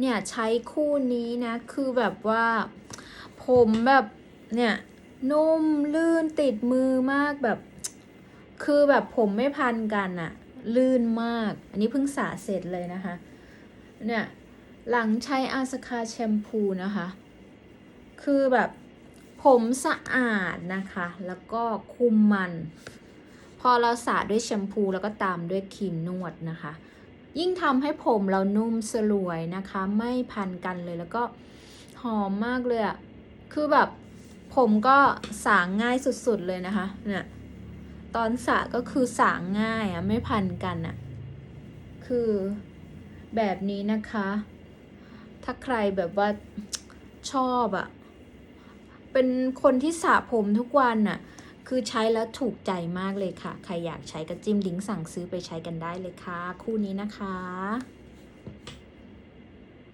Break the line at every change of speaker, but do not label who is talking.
เนี่ยใช้คู่นี้นะ คือแบบว่า ผมแบบเนี่ยนุ่มลื่นติดมือมากแบบ คือแบบผมไม่พันกันอะลื่นมาก อันนี้เพิ่งสระเสร็จเลยนะคะ เนี่ยหลังใช้อาสคาแชมพูนะคะ คือแบบผมสะอาดนะคะ แล้วก็คุมมัน พอเราสระด้วยแชมพูแล้วก็ตามด้วยครีมนวดนะคะ ยิ่งทำให้ผมเรานุ่มสลวยนะคะ ไม่พันกันเลยแล้วก็หอมมากเลยอะคือแบบผมก็สางง่ายสุดๆเลยนะคะเนี่ยตอนสระก็คือสางง่ายอะไม่พันกันอะคือแบบนี้นะคะ ถ้าใครแบบว่าชอบอะเป็นคนที่สระผมทุกวันน่ะ คือใช้แล้วถูกใจมากเลยค่ะ ใครอยากใช้ก็จิ้มลิงก์สั่งซื้อไปใช้กันได้เลยค่ะ คู่นี้นะคะ